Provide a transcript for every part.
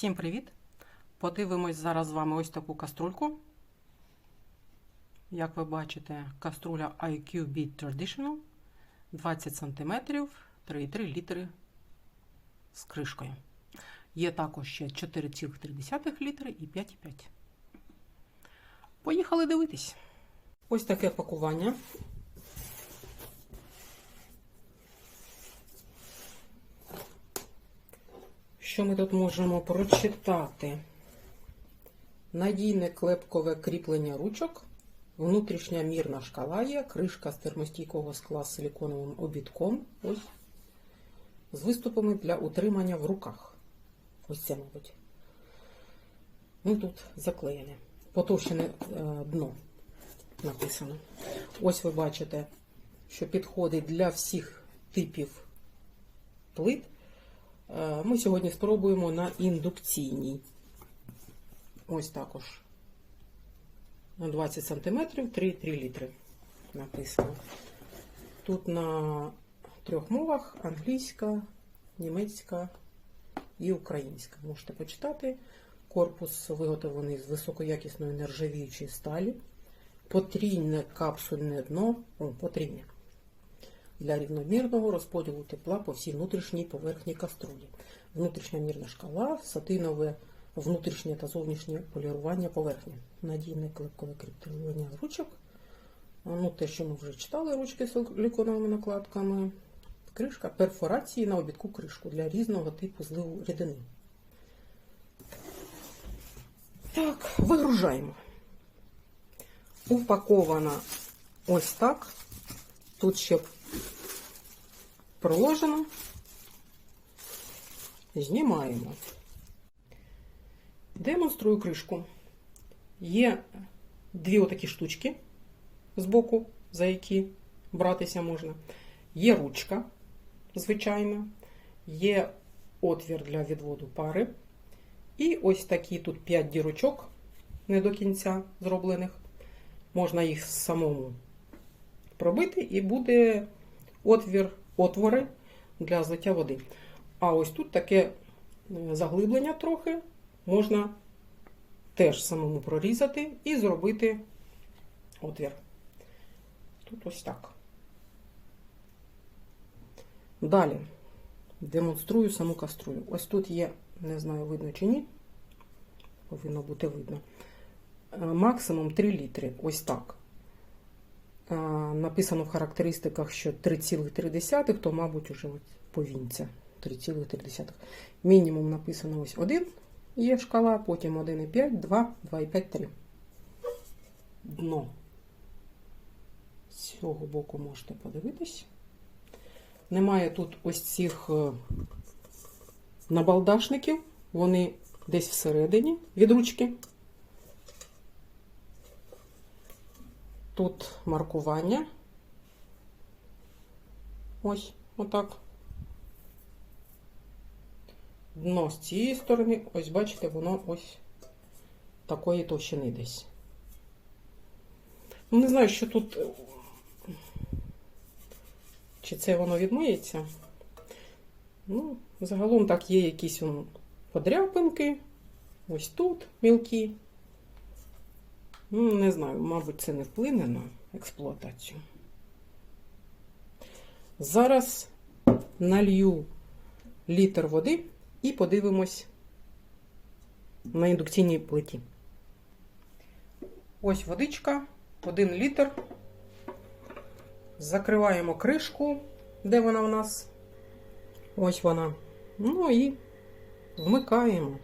Всім привіт! Подивимось зараз з вами ось таку каструльку. Як ви бачите, каструля IQ Beat Traditional 20 см, 3,3 літри з кришкою. Є також ще 4,3 літри і 5,5. Поїхали дивитись. Ось таке пакування. Що ми тут можемо прочитати? Надійне клепкове кріплення ручок, внутрішня мірна шкала є, кришка з термостійкого скла з силіконовим обідком. Ось. З виступами для утримання в руках. Ось це, мабуть. Ну тут заклеєне. Потовщене е, дно написано. Ось ви бачите, що підходить для всіх типів плит. Е, Ми сьогодні спробуємо на індукційній. Ось також на 20 см 3,3 літри написано. Тут на трьох мовах: англійська, німецька і українська. Можете почитати. Корпус виготовлений з високоякісної нержавіючої сталі. Потрійне капсульне дно, о, потрійне для рівномірного розподілу тепла по всій внутрішній поверхні каструлі. Внутрішня мірна шкала, сатинове внутрішнє та зовнішнє полірування поверхні. Надійне клепкове кріплення ручок. Ну, те, що ми вже читали, ручки з силіконовими накладками. Кришка перфорації на обідку кришку для різного типу зливу рідини. Так, вигружаємо. Упакована ось так. Тут ще проложено. Знімаємо. Демонструю кришку. Є дві отакі штучки з боку, за які братися можна. Є ручка, звичайна, є отвір для відводу пари. І ось такі тут 5 дірочок, не до кінця зроблених. Можна їх самому пробити, і буде отвір, отвори для злиття води. А ось тут таке заглиблення трохи можна теж самому прорізати і зробити отвір. Тут ось так. Далі демонструю саму каструлю. Ось тут є, не знаю, видно чи ні, повинно бути видно. Максимум 3 літри. Ось так. Написано в характеристиках, що 3,3, то, мабуть, уже повінця. 3,3. Мінімум написано ось 1 є шкала, потім 1,5, 2, 2,5, 3. Дно. З цього боку можете подивитись. Немає тут ось цих набалдашників, вони десь всередині від ручки. Тут маркування. Ось, отак. Дно з цієї сторони, ось, бачите, воно ось такої товщини десь. Ну, не знаю, що тут, чи це воно відмиється. Ну, загалом так є якісь подряпинки. Ось тут мілкі. Ну, не знаю, мабуть, це не вплине на експлуатацію. Зараз налью літр води і подивимось на індукційній плиті. Ось водичка, 1 літр. Закриваємо кришку, де вона у нас. Ось вона. Ну і вмикаємо.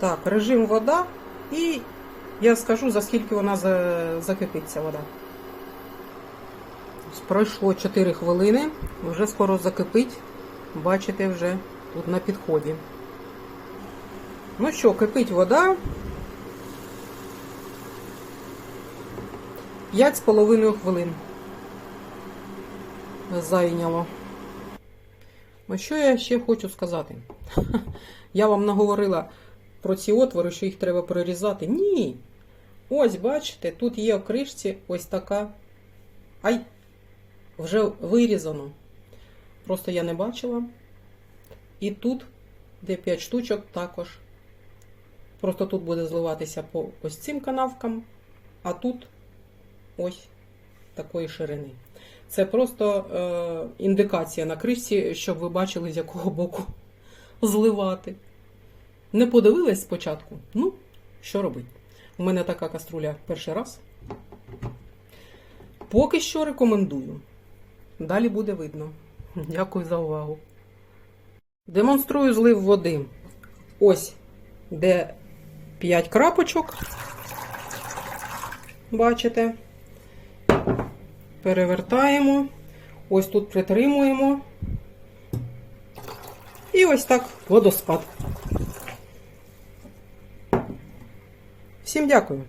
Так, режим вода. І я скажу, за скільки вона закипиться вода. Пройшло 4 хвилини, вже скоро закипить. Бачите, вже тут на підході. Ну що, кипить вода. 5,5 хвилин зайняло. Що я ще хочу сказати? Я вам наговорила про ці отвори, що їх треба прорізати. Ні. Ось, бачите, тут є в кришці ось така. Ай, вже вирізано. Просто я не бачила. І тут, де 5 штучок, також. Просто тут буде зливатися по ось цим канавкам, а тут ось такої ширини. Це просто е, індикація на кришці, щоб ви бачили, з якого боку зливати. Не подивилась спочатку. Ну, що робити? У мене така каструля перший раз. Поки що рекомендую. Далі буде видно. Дякую за увагу. Демонструю злив води. Ось де 5 крапочок. Бачите? Перевертаємо. Ось тут притримуємо. І ось так водоспад. Всім дякую.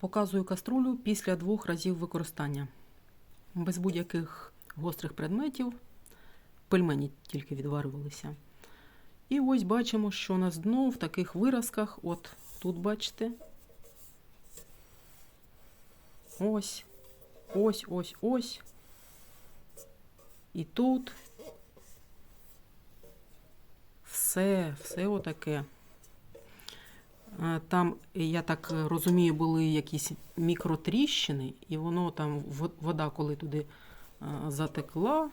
Показую каструлю після двох разів використання. Без будь-яких гострих предметів. Пельмені тільки відварювалися. І ось бачимо, що у нас дно в таких виразках. От тут бачите. Ось, ось, ось, ось. І тут. Все, все отаке. Е, Там, я так розумію, були якісь мікротріщини, і воно там вода, коли туди е, затекла,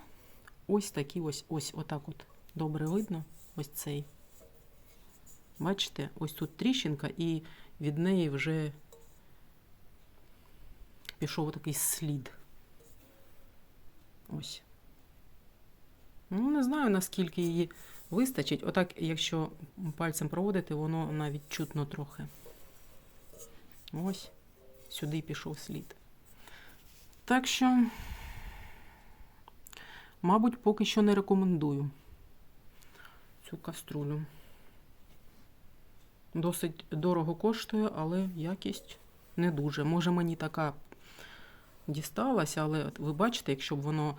ось такі ось, ось отак от добре видно. Ось цей. Бачите, ось тут тріщинка, і від неї вже пішов такий слід. Ось. Ну, не знаю, наскільки її вистачить. Отак, якщо пальцем проводити, воно навіть чутно трохи. Ось, сюди пішов слід. Так що, мабуть, поки що не рекомендую цю каструлю. Досить дорого коштує, але якість не дуже. Може, мені така дісталася, але ви бачите, якщо б воно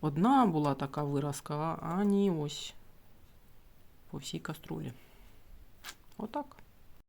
одна була така виразка, а- ні, ось по всій каструлі. Отак.